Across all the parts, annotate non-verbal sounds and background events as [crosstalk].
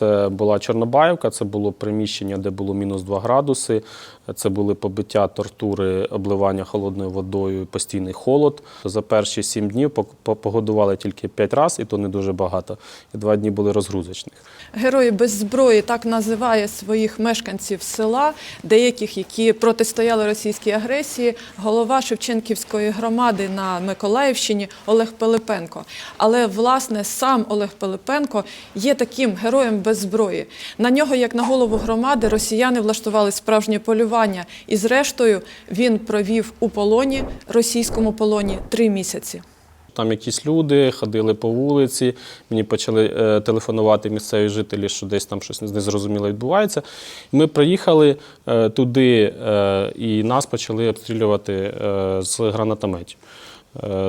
Це була Чорнобаївка, це було приміщення, де було мінус 2 градуси. Це були побиття, тортури, обливання холодною водою, постійний холод. За перші сім днів погодували тільки п'ять разів, і то не дуже багато. І два дні були розгрузочних. Герої без зброї так називає своїх мешканців села, деяких, які протистояли російській агресії, голова Шевченківської громади на Миколаївщині Олег Пилипенко. Але власне сам Олег Пилипенко є таким героєм без зброї. На нього, як на голову громади, росіяни влаштували справжнє полювання, і зрештою він провів у полоні, російському полоні, три місяці. Там якісь люди ходили по вулиці, мені почали е, телефонувати місцеві жителі, що десь там щось незрозуміло відбувається. Ми приїхали е, туди, е, і нас почали обстрілювати з гранатометів.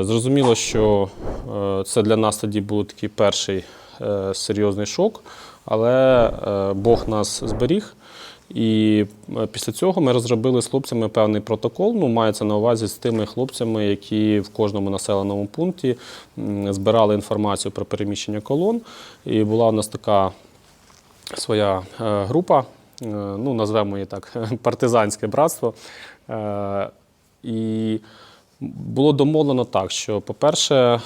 Зрозуміло, що це для нас тоді був такий перший серйозний шок, але е, Бог нас зберіг. І е, після цього ми розробили з хлопцями певний протокол. Ну, мається на увазі з тими хлопцями, які в кожному населеному пункті збирали інформацію про переміщення колон. І була у нас така своя е, група, ну, назвемо її так, [laughs] партизанське братство. І було домовлено так, що, по-перше, е,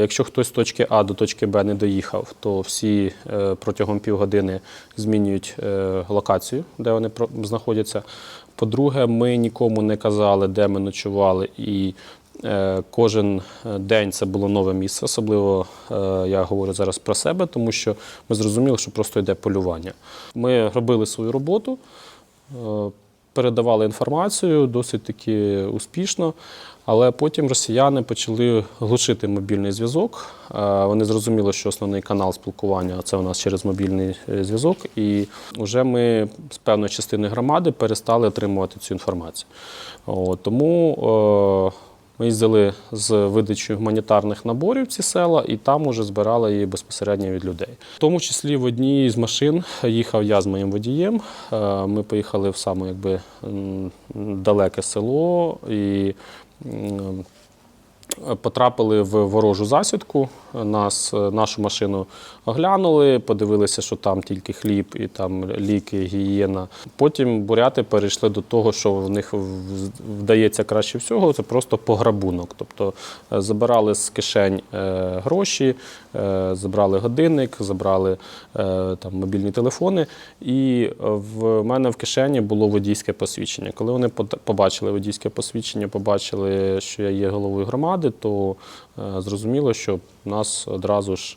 якщо хтось з точки А до точки Б не доїхав, то всі е, протягом півгодини змінюють е, локацію, де вони знаходяться. По-друге, ми нікому не казали, де ми ночували, і кожен день це було нове місце. Особливо я говорю зараз про себе, тому що ми зрозуміли, що просто йде полювання. Ми робили свою роботу. Передавали інформацію досить таки успішно, але потім росіяни почали глушити мобільний зв'язок. Е, Вони зрозуміли, що основний канал спілкування це у нас через мобільний е, зв'язок, і вже ми з певної частини громади перестали отримувати цю інформацію. Тому е, ми їздили з видачі гуманітарних наборів ці села, і там уже збирали її безпосередньо від людей. В тому числі в одній з машин їхав я з моїм водієм. Е, Ми поїхали в саме якби далеке село і потрапили в ворожу засідку. Нас, е, нашу машину оглянули, подивилися, що там тільки хліб і там ліки, гігієна. Потім буряти перейшли до того, що в них вдається краще всього, це просто пограбунок. Тобто е, забирали з кишень е, гроші, забрали годинник, забрали там, мобільні телефони. І в мене в кишені було водійське посвідчення. Коли вони побачили водійське посвідчення, побачили, що я є головою громади, то зрозуміло, що нас одразу ж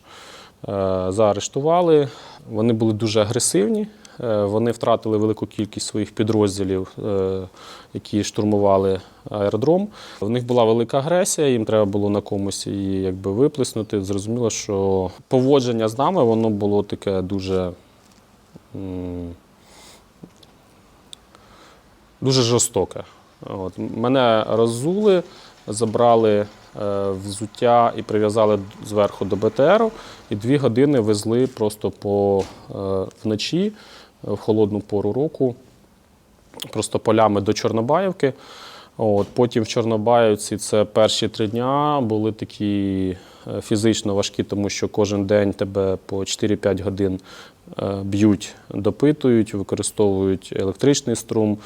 е, заарештували. Вони були дуже агресивні. Е, Вони втратили велику кількість своїх підрозділів, е, які штурмували аеродром. В них була велика агресія, їм треба було на комусь її якби виплеснути. Зрозуміло, що поводження з нами воно було таке дуже. Дуже жорстоке. От. Мене роззули, забрали взуття і прив'язали зверху до БТРу, і дві години везли просто по е, вночі е, в холодну пору року, просто полями до Чорнобаївки. От, потім в Чорнобаївці це перші три дня були такі е, фізично важкі, тому що кожен день тебе по 4-5 годин е, б'ють, допитують, використовують електричний струм, е,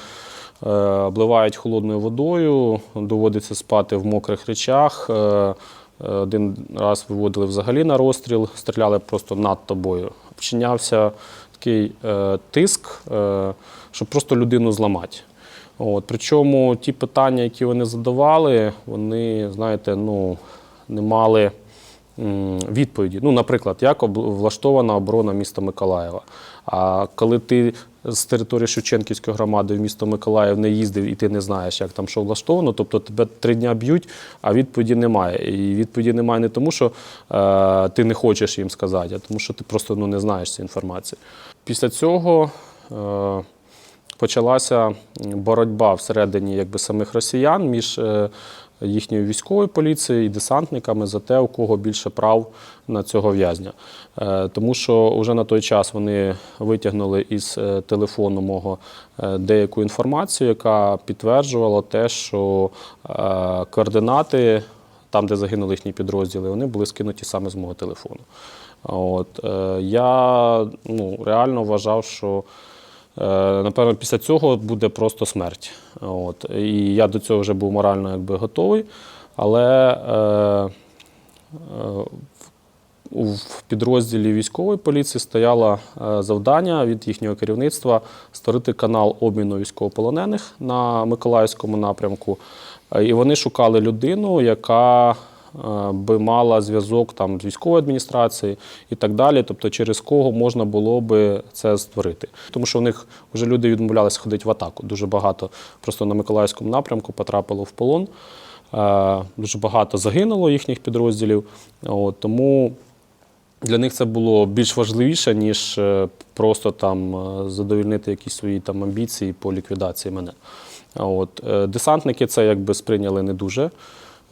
обливають холодною водою, доводиться спати в мокрих речах. Е, е, Один раз виводили взагалі на розстріл, стріляли просто над тобою. Вчинявся такий е, тиск, е, щоб просто людину зламати. От, причому ті питання, які вони задавали, вони, знаєте, ну, не мали відповіді. Ну, наприклад, як влаштована оборона міста Миколаєва. А коли ти з території Шевченківської громади в місто Миколаїв не їздив і ти не знаєш, як там що влаштовано, тобто тебе три дня б'ють, а відповіді немає. І відповіді немає не тому, що е, ти не хочеш їм сказати, а тому, що ти просто ну, не знаєш цієї інформації. Після цього. Е, почалася боротьба всередині якби, самих росіян між е, їхньою військовою поліцією і десантниками за те, у кого більше прав на цього в'язня. Е, Тому що вже на той час вони витягнули із е, телефону мого е, деяку інформацію, яка підтверджувала те, що координати там, де загинули їхні підрозділи, вони були скинуті саме з мого телефону. От, я ну, реально вважав, що напевно після цього буде просто смерть. От, і я до цього вже був морально якби, готовий. Але е, е, в підрозділі військової поліції стояло е, завдання від їхнього керівництва створити канал обміну військовополонених на Миколаївському напрямку. Е, І вони шукали людину, яка е, би мала зв'язок там з військовою адміністрацією і так далі, тобто через кого можна було би це створити. Тому що в них вже люди відмовлялися ходити в атаку. Дуже багато просто на Миколаївському напрямку потрапило в полон. Е, Дуже багато загинуло їхніх підрозділів. От, тому для них це було більш важливіше, ніж е, просто там е, задовільнити якісь свої там амбіції по ліквідації мене. От. е, Десантники це якби сприйняли не дуже е,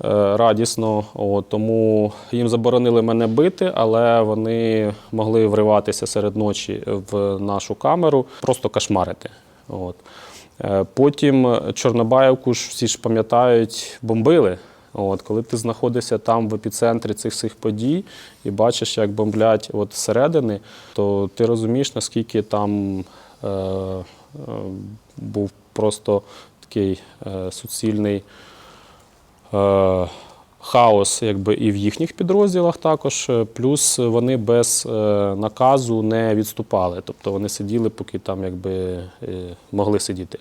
радісно, от, тому їм заборонили мене бити, але вони могли вриватися серед ночі в нашу камеру, просто кошмарити. От. Е, Потім Чорнобаївку ж всі ж пам'ятають, бомбили. От, коли ти знаходишся там в епіцентрі цих всіх подій і бачиш, як бомблять от зсередини, то ти розумієш, наскільки там е, е, був просто такий е, суцільний е, хаос якби, і в їхніх підрозділах також. Е, Плюс вони без е, наказу не відступали. Тобто вони сиділи, поки там якби, е, могли сидіти.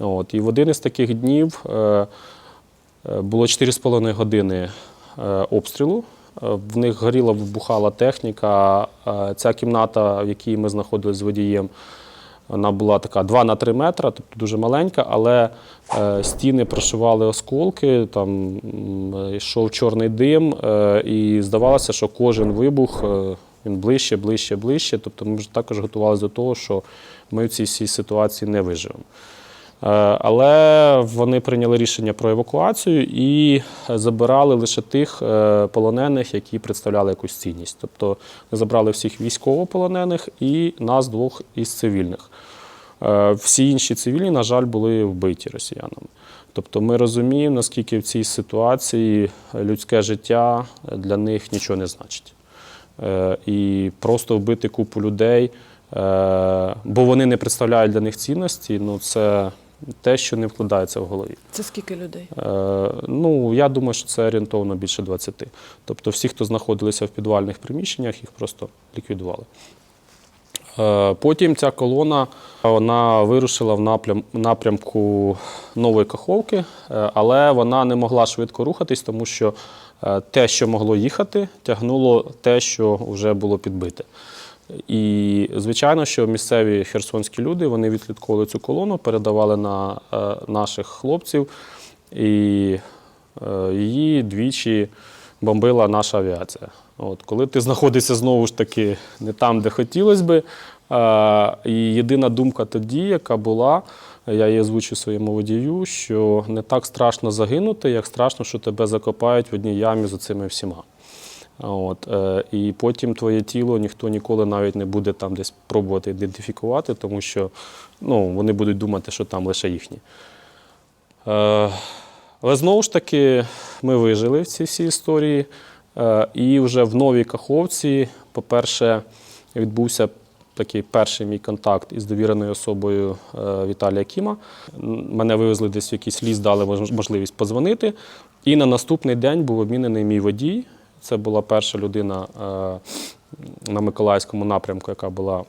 От. І в один із таких днів. Е, Е, Було 4,5 години е, обстрілу. Е, В них горіла вибухала техніка. Е, Ця кімната, в якій ми знаходилися з водієм, вона була така 2 на 3 метри, тобто дуже маленька, але е, стіни прошивали осколки, там йшов чорний дим, е, і здавалося, що кожен вибух е, він ближче, ближче, ближче. Тобто ми вже також готувалися до того, що ми в цій ситуації не виживемо. Е, Але вони прийняли рішення про евакуацію і забирали лише тих е, полонених, які представляли якусь цінність. Тобто не забрали всіх військовополонених і нас двох із цивільних. Е, Всі інші цивільні, на жаль, були вбиті росіянами. Тобто ми розуміємо, наскільки в цій ситуації людське життя для них нічого не значить. І просто вбити купу людей, бо вони не представляють для них цінності, ну це те, що не вкладається в голові. Це скільки людей? Е, Ну, я думаю, що це орієнтовно більше 20. Тобто всі, хто знаходилися в підвальних приміщеннях, їх просто ліквідували. Е, Потім ця колона вона вирушила в напрямку Нової Каховки, е, але вона не могла швидко рухатись, тому що е, те, що могло їхати, тягнуло те, що вже було підбите. І звичайно, що місцеві херсонські люди вони відслідковували цю колону, передавали на е, наших хлопців, і е, її двічі бомбила наша авіація. От, коли ти знаходишся знову ж таки не там, де хотілося би, е, і єдина думка тоді, яка була, я її озвучу своєму водію, що не так страшно загинути, як страшно, що тебе закопають в одній ямі з цими всіма. От, е, і потім твоє тіло ніхто ніколи навіть не буде там десь пробувати ідентифікувати, тому що ну, вони будуть думати, що там лише їхні. Е, але знову ж таки, ми вижили в цій всій історії. Е, і вже в новій Каховці, по-перше, відбувся такий перший мій контакт із довіреною особою Віталія Кіма. Мене вивезли десь в якийсь ліс, дали можливість подзвонити. І на наступний день був обмінений мій водій. Це була перша людина е, на Миколаївському напрямку, яка була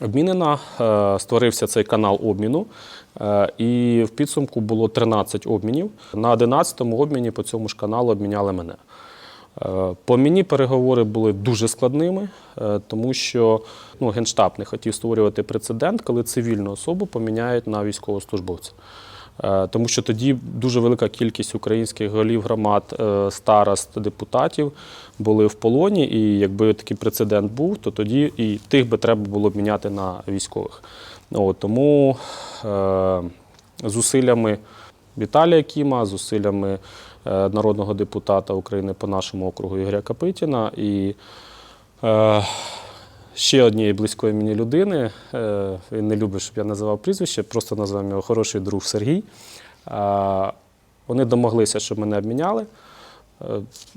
обмінена. Е, Створився цей канал обміну. Е, І в підсумку було 13 обмінів. На 11-му обміні по цьому ж каналу обміняли мене. По мені переговори були дуже складними, тому що ну, Генштаб не хотів створювати прецедент, коли цивільну особу поміняють на військовослужбовця. Е, Тому що тоді дуже велика кількість українських голів громад, е, старост, депутатів були в полоні, і якби такий прецедент був, то тоді і тих би треба було б міняти на військових. От, тому е, зусиллями Віталія Кіма, зусиллями е, народного депутата України по нашому округу Ігоря Капитіна і е, ще однієї близької мені людини. Е, він не любить, щоб я називав прізвище, просто назвав його хороший друг Сергій. Вони домоглися, щоб мене обміняли. Е,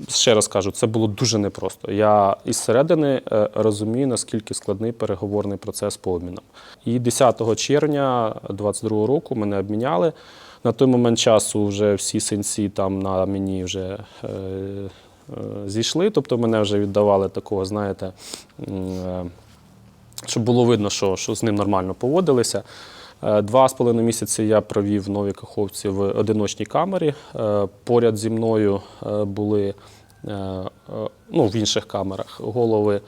Ще раз кажу, це було дуже непросто. Я із середини е, розумію, наскільки складний переговорний процес по обмінам. І 10 червня 2022 року мене обміняли. На той момент часу вже всі синці там на мені вже зійшли, тобто мене вже віддавали такого, знаєте, е, щоб було видно, що, що з ним нормально поводилися. Е, Два з половиною місяці я провів в Новій Каховці в одиночній камері. Е, Поряд зі мною е, були е, е, ну, в інших камерах голови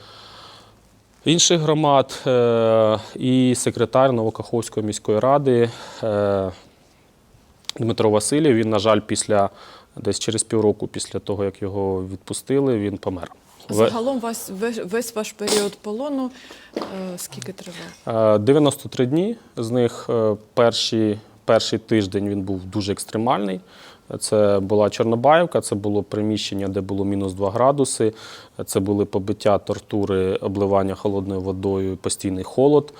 інших громад е, і секретар Новокаховської міської ради е, Дмитро Васильєв. Він, на жаль, після десь через півроку після того, як його відпустили, він помер. Загалом вас весь, весь ваш період полону е, скільки тривав? Е, 93 дні. З них е, перші, перший тиждень він був дуже екстремальний. Це була Чорнобаївка, це було приміщення, де було мінус 2 градуси. Це були побиття, тортури, обливання холодною водою, постійний холод.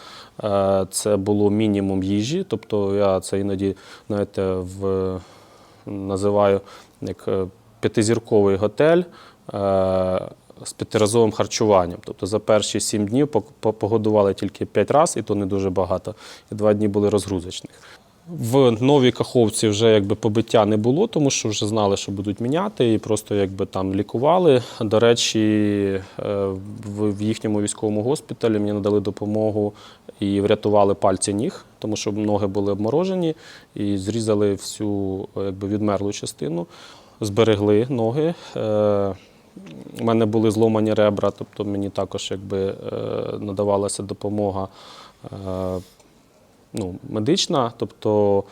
Е, Це було мінімум їжі. Тобто я це іноді знаєте, в, називаю як е, п'ятизірковий готель. е, З п'ятиразовим харчуванням. Тобто за перші сім днів погодували тільки п'ять разів, і то не дуже багато. І два дні були розгрузочних. В новій каховці вже якби побиття не було, тому що вже знали, що будуть міняти, і просто якби там лікували. До речі, е, в їхньому військовому госпіталі мені надали допомогу і врятували пальці ніг, тому що ноги були обморожені, і зрізали всю е, якби, відмерлу частину, зберегли ноги. Е, у мене були зломані ребра, тобто мені також якби, е, надавалася допомога е, ну, медична. Тобто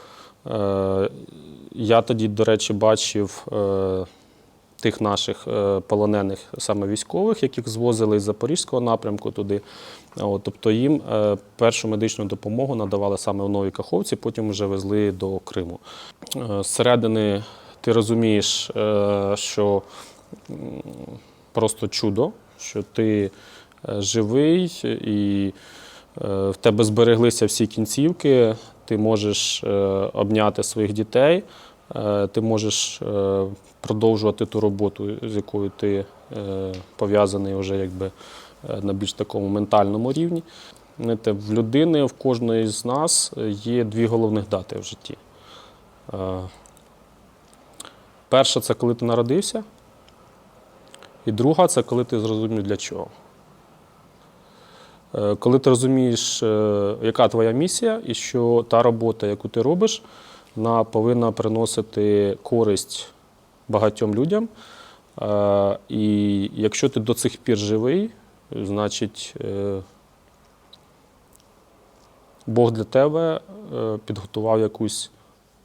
е, я тоді, до речі, бачив е, тих наших е, полонених саме військових, яких звозили з Запорізького напрямку туди. От, тобто їм е, першу медичну допомогу надавали саме в Новій Каховці, потім вже везли до Криму. Е, Зсередини ти розумієш, е, що м, просто чудо, що ти е, живий і е, в тебе збереглися всі кінцівки, ти можеш е, обняти своїх дітей, е, ти можеш е, продовжувати ту роботу, з якою ти е, пов'язаний вже якби е, на більш такому ментальному рівні. В людини, в кожної з нас є дві головних дати в житті. Е, Перша це коли ти народився, і друга це коли ти зрозумів для чого. Е, Коли ти розумієш, е, яка твоя місія, і що та робота, яку ти робиш, вона повинна приносити користь багатьом людям. Е, І якщо ти до цих пір живий, значить Бог для тебе підготував якусь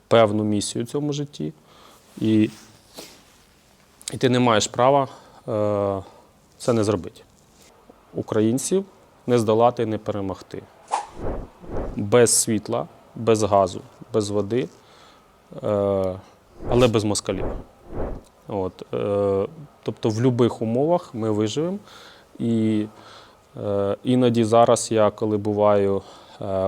певну місію в цьому житті, і, і ти не маєш права це не зробити. Українців не здолати не перемогти. Без світла, без газу, без води, е, але без москалів. От, е, тобто в будь-яких умовах ми виживемо. І е, іноді зараз я, коли буваю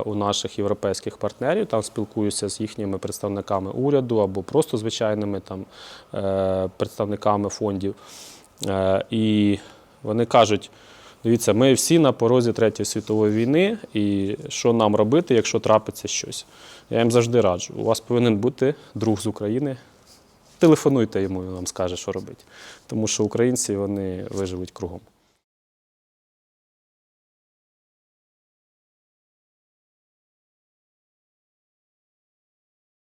у наших європейських партнерів, там спілкуюся з їхніми представниками уряду або просто звичайними там, представниками фондів. І вони кажуть: дивіться, ми всі на порозі Третьої світової війни, і що нам робити, якщо трапиться щось? Я їм завжди раджу. У вас повинен бути друг з України. Телефонуйте йому, він вам скаже, що робити. Тому що українці вони виживуть кругом.